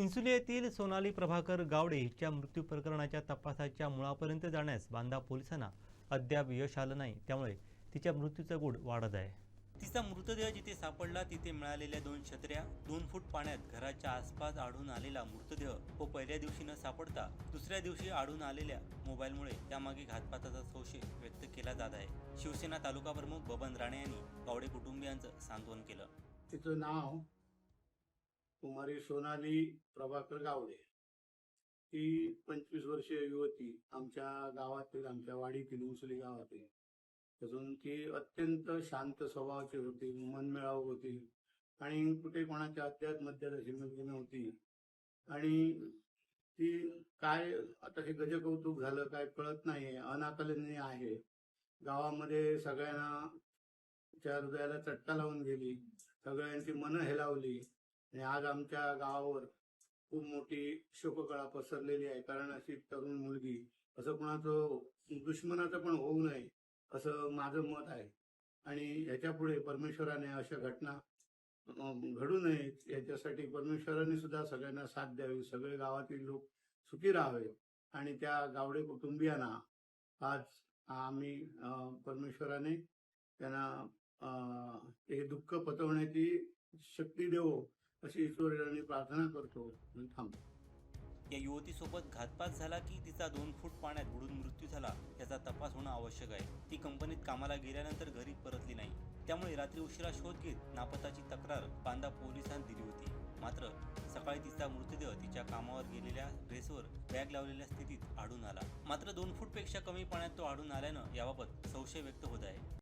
इन्सुली येथील सोनाली प्रभाकर गावडे हिच्या मृत्यू प्रकरणाच्या तपासाच्या मुळापर्यंत जाण्यास बांदा पोलिसांना अद्याप यश आलं नाही. त्यामुळे तिच्या मृत्यूचा गुढ वाढत आहे. तिचा मृतदेह जिथे सापडला तिथे मिळालेल्या दोन छत्र्या दोन फूट पाण्यात घराच्या आसपास आढळून आलेला मृतदेह व पहिल्या दिवशी न सापडता दुसऱ्या दिवशी आढळून आलेल्या मोबाईलमुळे त्यामागे घातपाताचा संशय व्यक्त केला जात आहे. शिवसेना तालुका प्रमुख बबन राणे यांनी गावडे कुटुंबियांचं सांत्वन केलं. तिचं नाव कुमारी सोनाली प्रभाकर गावडे. ती पंचवीस वर्षीय युवती आमच्या गावातील आमच्या वाडीतील उसली गावातील. अजून ती अत्यंत शांत स्वभावाची होती मनमिळाव होती. आणि कुठे कोणाच्या अध्यात मध्यात अशी मुलगी नव्हती. आणि ती काय आता हे गजकौतुक झालं काय कळत नाहीये. अनाकलनीय आहे. गावामध्ये सगळ्यांना त्या हृदयाला चटका लावून गेली. सगळ्यांची मनं हेलावली. आणि आज आमच्या गावावर खूप मोठी शोककळा पसरलेली आहे. कारण अशी तरुण मुलगी असं कुणाचं दुश्मनाचं पण होऊ नये असं माझं मत आहे. आणि ह्याच्या पुढे परमेश्वराने अशा घटना घडू नयेत याच्यासाठी परमेश्वराने सुद्धा सगळ्यांना साथ द्यावी. सगळे गावातील लोक सुखी राहावे. आणि त्या गावडे कुटुंबियांना आज आम्ही परमेश्वराने त्यांना अं, हे दुःख पचवण्याची शक्ती देवो. अशी ईश्वराने प्रार्थना करतो आणि थांबतो. या युवतीसोबत घातपात झाला की तिचा दोन फूट पाण्यात बुडून मृत्यू झाला याचा तपास होणं आवश्यक आहे. ती कंपनीत कामाला गेल्यानंतर घरी परतली नाही. त्यामुळे रात्री उशिरा शोध घेत नापताची तक्रार बांदा पोलिसांनी दिली होती. मात्र सकाळी तिचा मृतदेह तिच्या कामावर गेलेल्या ड्रेसवर बॅग लावलेल्या स्थितीत आढळून आला. मात्र दोन फूटपेक्षा कमी पाण्यात तो आढळून आल्यानं याबाबत संशय व्यक्त होत आहे.